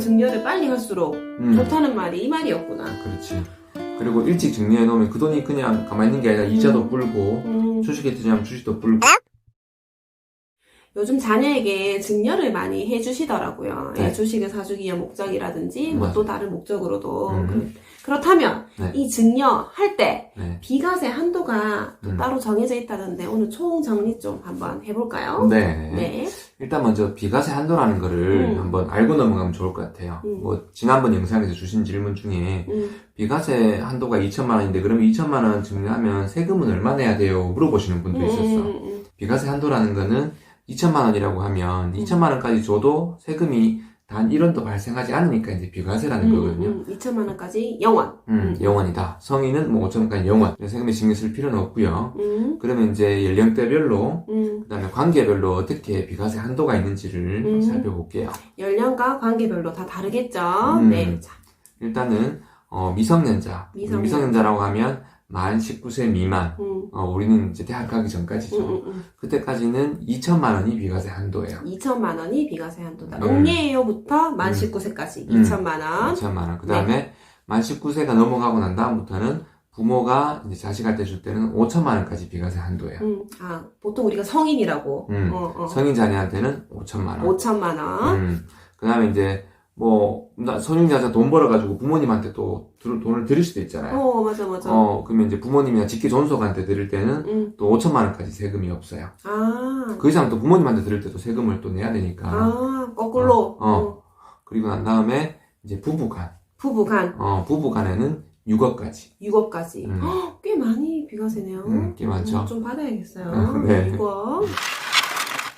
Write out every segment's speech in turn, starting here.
증여를 빨리 할수록 음, 좋다는 말이 이 말이었구나. 그렇지. 그리고 일찍 증여해 놓으면 그 돈이 그냥 가만히 있는 게 아니라 이자도 음. 불고 음, 주식에 투자하면 주식도 불고 요즘 자녀에게 증여를 많이 해주시더라고요. 네. 예, 주식을 사주기 위한 목적이라든지 뭐. 또 다른 목적으로도 음. 그, 렇다면 네. 이 증여 할 때 네. 비과세 한도가 또 음. 따로 정해져 있다는데 오늘 총 정리 좀 한번 해볼까요? 네. 네. 일단 먼저 비과세 한도라는 거를 음. 한번 알고 넘어가면 좋을 것 같아요. 음. 뭐 지난번 영상에서 주신 질문 중에 음, 비과세 한도가 2천만 원인데 그러면 2천만 원 증여하면 세금은 얼마 내야 돼요? 물어보시는 분도 음, 있었어. 음, 음, 비과세 한도라는 거는 2천만 원이라고 하면 2천만 원까지 줘도 세금이 단 1원도 발생하지 않으니까 이제 비과세라는 음, 거거든요. 음, 2천만 원까지 영원. 음, 영원이다. 성인은 뭐 5천 원까지 영원. 그래서 세금에 신경 쓸 필요는 없고요. 음, 그러면 이제 연령대별로 음, 그다음에 관계별로 어떻게 비과세 한도가 있는지를 음. 살펴볼게요. 연령과 관계별로 다 다르겠죠. 음. 네. 자, 일단은 어, 미성년자. 미성년. 라고 하면 만 19세 미만. 음, 어, 우리는 이제 대학 가기 음, 전까지죠. 음, 음. 그때까지는 2천만 원이 비과세 한도예요. 2천만 원이 비과세 한도다. 음. 응예요부터 만 음. 19세까지 음. 2천만 원. 2천만 원. 그 네. 다음에 만 19세가 넘어가고 난 다음부터는 부모가 이제 자식한테 줄 때는 5천만 원까지 비과세 한도예요. 음, 아, 보통 우리가 성인이라고. 음. 어, 어. 성인 자녀한테는 5천만 원. 5천만 원. 음. 그 다음에 이제 뭐 나- 성인자자 돈 벌어가지고 부모님한테 또 들- 돈을 드릴 수도 있잖아요. 어, 맞아, 맞아. 어, 그러면 이제 부모님이나 직계 존속한테 드릴 때는 음, 또 5천만 원까지 세금이 없어요. 아, 그 이상 또 부모님한테 드릴 때도 세금을 또 내야 되니까. 아, 거꾸로. 어, 어. 그리고 난 다음에 이제 부부간. 부부간 어, 부부간에는 6억까지. 6억까지. 음. 꽤 많이 비과세네요. 음, 꽤 많죠. 음, 좀 받아야겠어요. 음, 네. 6억.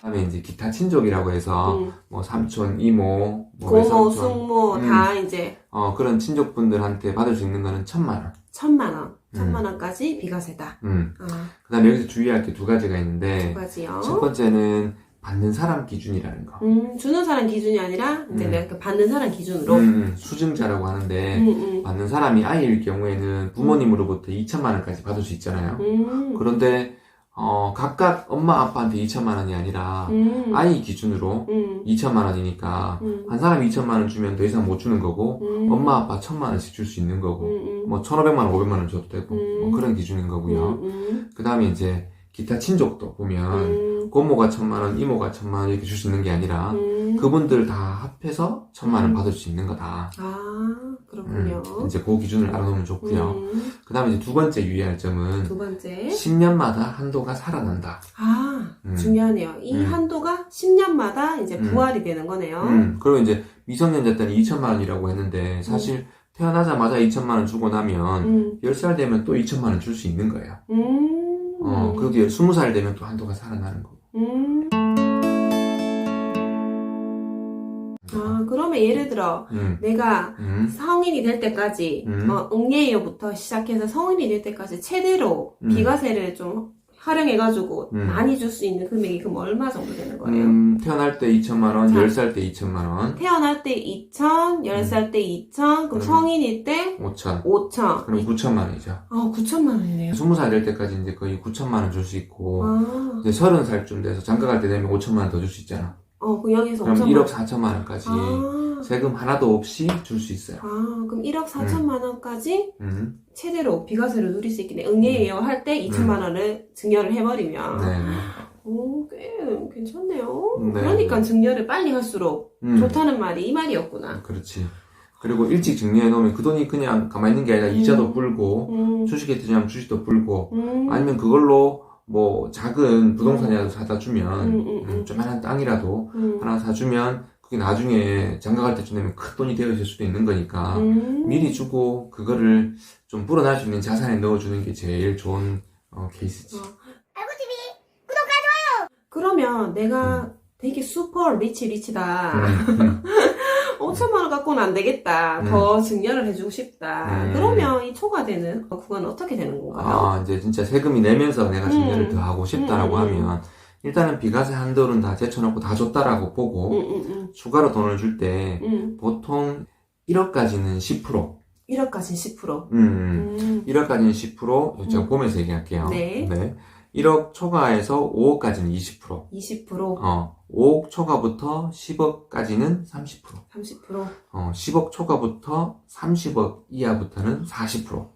그다음에 이제 기타 친족이라고 해서 음. 뭐 삼촌, 이모, 뭐 고모, 외삼촌, 숙모 음. 다 이제 어, 그런 친족분들한테 받을 수 있는 거는 천만 원. 천만 원, 천만 원까지 비과세다. 음. 아, 그다음에 여기서 주의할 게 두 가지가 두 있는데 가지요. 첫 번째는 받는 사람 기준이라는 거. 음, 주는 사람 기준이 아니라 이제 음. 내가 그 받는 사람 기준으로. 음, 음, 수증자라고 하는데 음, 음. 받는 사람이 아이일 경우에는 부모님으로부터 2천만 원까지 받을 수 있잖아요. 음, 그런데 어, 각각 엄마 아빠한테 2천만 원이 아니라 음, 아이 기준으로 음, 2천만 원이니까 음, 한 사람이 2천만 원 주면 더 이상 못 주는 거고 음, 엄마 아빠 1천만 원씩 줄 수 있는 거고 음, 음, 뭐 1,500만 원, 500만 원 줘도 되고 음. 뭐 그런 기준인 거고요. 음, 그 다음에 이제 기타 친족도 보면 음, 고모가 천만 원, 이모가 천만 원 이렇게 줄 수 있는 게 아니라 음. 그분들 다 합해서 천만 원 음. 받을 수 있는 거다. 아, 그렇군요. 음, 이제 그 기준을 알아놓으면 좋고요. 음, 그 다음에 이제 두 번째 유의할 점은 두 번째. 10년마다 한도가 살아난다. 아, 음. 중요하네요. 이 음. 한도가 10년마다 이제 음. 부활이 되는 거네요. 음, 그리고 이제 미성년자 때는 2천만 원이라고 했는데 사실 태어나자마자 2천만 원 주고 나면 음, 10살 되면 또 2천만 원 줄 수 있는 거예요. 음, 어, 그리고 20살 되면 또 한도가 살아나는 거고. 음. 아, 그러면 예를 들어, 음, 내가 음, 성인이 될 때까지, 음. 어, 응예요부터 시작해서 성인이 될 때까지 최대로 음. 비과세를 좀 활용해가지고 음. 많이 줄 수 있는 금액이 그럼 얼마 정도 되는 거예요? 음, 태어날 때 2천만 원, 자. 10살 때 2천만 원, 태어날 때 2천, 10살 때 2천, 그럼 음. 성인일 때 5천, 5천. 그럼 9천만 원이죠. 아, 9천만 원이네요. 20살 될 때까지 이제 거의 9천만 원 줄 수 있고, 아, 이제 30살쯤 돼서 장가 갈 때 되면 5천만 원 더 줄 수 있잖아. 어, 그 여기서 그럼 5천만 1억 원. 4천만 원까지 아, 세금 하나도 없이 줄 수 있어요. 아, 그럼 1억 4천만 원까지 음, 최대로 비과세를 누릴 수 있겠네. 응예예요 할때 2천만 원을 증여를 해버리면. 네. 오, 꽤 괜찮네요. 네. 그러니까 증여를 빨리 할수록 음, 좋다는 말이 이 말이었구나. 그렇지. 그리고 일찍 증여해 놓으면 그 돈이 그냥 가만히 있는 게 아니라 이자도 음. 불고, 음, 주식에 투자하면 주식도 불고, 음, 아니면 그걸로 뭐 작은 부동산이라도 사다 주면, 음, 음, 음. 조만한 땅이라도 음, 하나 사주면, 그게 나중에 장가 갈 때쯤 되면 큰 돈이 되어 있을 수도 있는 거니까, 음. 미리 주고 그거를 좀 불어날 수 있는 자산에 넣어주는 게 제일 좋은 어, 케이스지. 어. 그러면 내가 되게 슈퍼 리치 리치다. 음, 5천만 원 갖고는 안 되겠다. 음. 더 증여를 해주고 싶다. 음. 그러면 이 초과되는 어, 그건 어떻게 되는 건가요? 아, 이제 진짜 세금이 내면서 내가 증여를 음. 더 하고 싶다라고 음, 음, 음. 하면, 일단은 비과세 한도는 다 제쳐놓고 다 줬다라고 보고, 응, 응, 응. 추가로 돈을 줄 때, 응. 보통 1억까지는 10%, 1억까지 10%. 음, 음. 1억까지는 10%, 제가 음. 보면서 얘기할게요. 네. 1억 초과해서 5억까지는 20%. 20%, 어, 5억 초과부터 10억까지는 30%. 30%. 어, 10억 초과부터 30억 이하부터는 40%.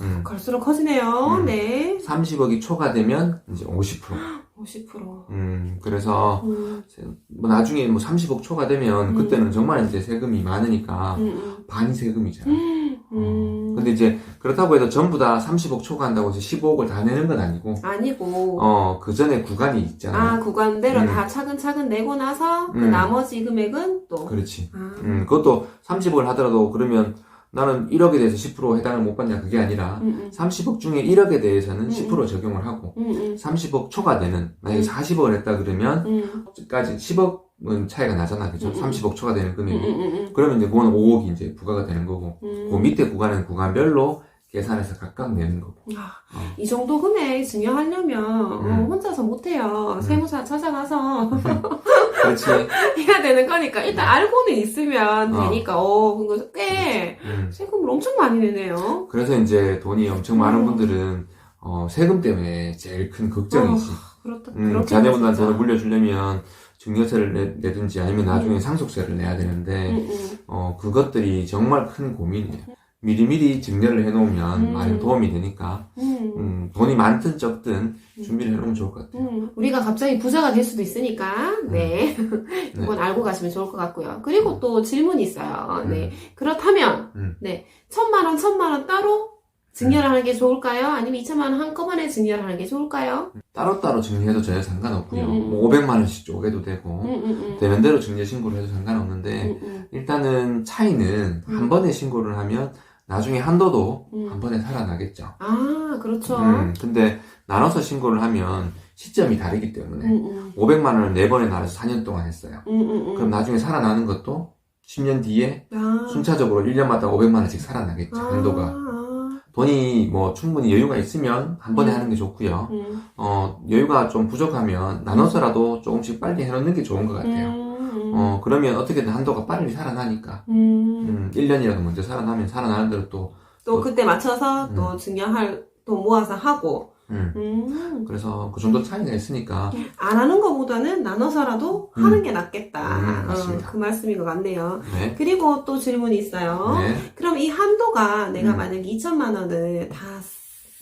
음, 갈수록 커지네요. 음. 네. 30억이 초과되면 이제 50%. 50%. 음, 그래서 음, 뭐 나중에 뭐 30억 초과되면 음. 그때는 정말 이제 세금이 많으니까 음, 반이 세금이잖아. 음. 음. 어, 근데 이제 그렇다고 해도 전부 다 30억 초과한다고 해서 15억을 다 내는 건 아니고 아니고. 어, 그 전에 구간이 있잖아. 아, 구간대로 음. 다 차근차근 내고 나서 그 음. 나머지 금액은 또. 그렇지. 아, 음, 그것도 30억을 하더라도 그러면 나는 1억에 대해서 10% 해당을 못 받냐 그게 아니라 음, 30억 중에 1억에 대해서는 음, 10% 적용을 하고 음, 음, 30억 초과되는 만약에 음. 40억을 했다 그러면 음, 까지 10억은 차이가 나잖아 그죠? 음, 음. 30억 초과되는 음, 금액이 음, 음, 그러면 이제 그건 5억이 이제 부과가 되는 거고 음. 그 밑에 구간은 구간별로 계산해서 각각 내는 거고 아, 어. 이 정도 금액 증여하려면 어, 음. 혼자서 못해요. 음. 세무사 찾아가서 그렇지 해야 되는 거니까 일단 알고는 있으면 어. 되니까 어 그거 꽤 음. 세금을 엄청 많이 내네요. 그래서 이제 돈이 엄청 많은 음. 분들은 어, 세금 때문에 제일 큰 걱정이지 그렇다. 음, 자녀분한테 진짜. 돈을 물려주려면 증여세를 내, 내든지 아니면 나중에 음. 상속세를 내야 되는데 음, 음. 어, 그것들이 정말 큰 고민이에요. 미리미리 증여를 해놓으면 음. 많이 도움이 되니까 음. 음, 돈이 많든 적든 준비를 해놓으면 좋을 것 같아요. 음, 우리가 갑자기 부자가 될 수도 있으니까, 네. 네. 이건 알고 가시면 좋을 것 같고요. 그리고 또 질문이 있어요. 음. 네. 그렇다면, 음. 네. 천만 원, 천만 원 따로 증여를 하는 게 좋을까요? 아니면 이천만 원 한꺼번에 증여를 하는 게 좋을까요? 따로따로 증여해도 전혀 상관없고요. 음, 음. 뭐 500만 원씩 쪼개도 되고 음, 음, 음. 되는 대로 증여 신고를 해도 상관없는데 음, 음, 일단은 차이는 음. 한 번에 신고를 하면 나중에 한도도 음. 한 번에 살아나겠죠. 아, 그렇죠. 음, 근데 나눠서 신고를 하면 시점이 다르기 때문에 음, 음. 500만 원을 4번에 나눠서 4년 동안 했어요. 음, 음, 음. 그럼 나중에 살아나는 것도 10년 뒤에 아. 순차적으로 1년마다 500만 원씩 살아나겠죠. 아, 한도가. 아. 돈이 뭐 충분히 여유가 있으면 한 번에 음. 하는 게 좋고요. 음, 어, 여유가 좀 부족하면 나눠서라도 조금씩 빨리 해놓는 게 좋은 것 같아요. 음, 음. 어, 그러면 어떻게든 한도가 빨리 살아나니까. 음. 음, 1년이라도 먼저 살아나면 살아나는 대로 또, 또 그때 맞춰서 음. 또 증여할, 또 모아서 하고, 음, 음. 그래서 그 정도 차이가 있으니까, 안 하는 것보다는 나눠서라도 음. 하는 게 낫겠다. 음, 맞습니다. 어, 그 말씀인 것 같네요. 네. 그리고 또 질문이 있어요. 네. 그럼 이 한도가 내가 음. 만약에 2천만 원을 다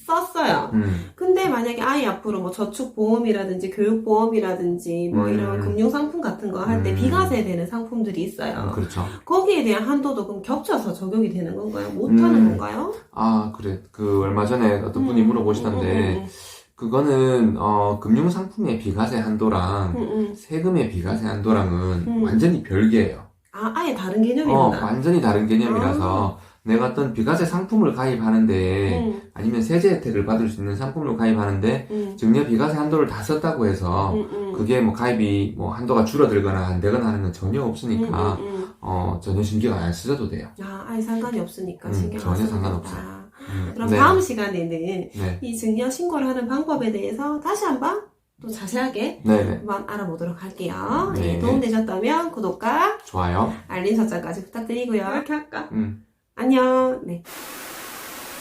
썼어요. 음, 근데 만약에 아이 앞으로 뭐 저축보험이라든지 교육보험이라든지 뭐 음. 이런 금융상품 같은 거 할 때 음. 비과세 되는 상품들이 있어요. 그렇죠. 거기에 대한 한도도 그럼 겹쳐서 적용이 되는 건가요? 못하는 음. 건가요? 아, 그래. 그, 얼마 전에 어떤 분이 음, 물어보시던데, 음, 그거는, 어, 금융상품의 비과세 한도랑 음, 음, 음. 세금의 비과세 한도랑은 음. 완전히 별개예요. 아, 아예 다른 어, 개념이구나. 완전히 다른 개념이라서 내가 어떤 비과세 상품을 가입하는데 음, 아니면 세제 혜택을 받을 수 있는 상품을 가입하는데 음, 증여 비과세 한도를 다 썼다고 해서 음, 음. 그게 뭐 가입이 뭐 한도가 줄어들거나 안 되거나 하는 건 전혀 없으니까 음, 음, 음. 어 전혀 신경 안 쓰셔도 돼요. 아, 아예 상관이 없으니까 음, 신경 전혀 안 써도 상관없어요. 음, 그럼 네. 다음 시간에는 네. 이 증여 신고를 하는 방법에 대해서 다시 한번 또 자세하게 네, 네. 한번 알아보도록 할게요. 네. 예, 도움되셨다면 구독과 좋아요. 알림 설정까지 부탁드리고요. 이렇게 할까? 음. 안녕. 네.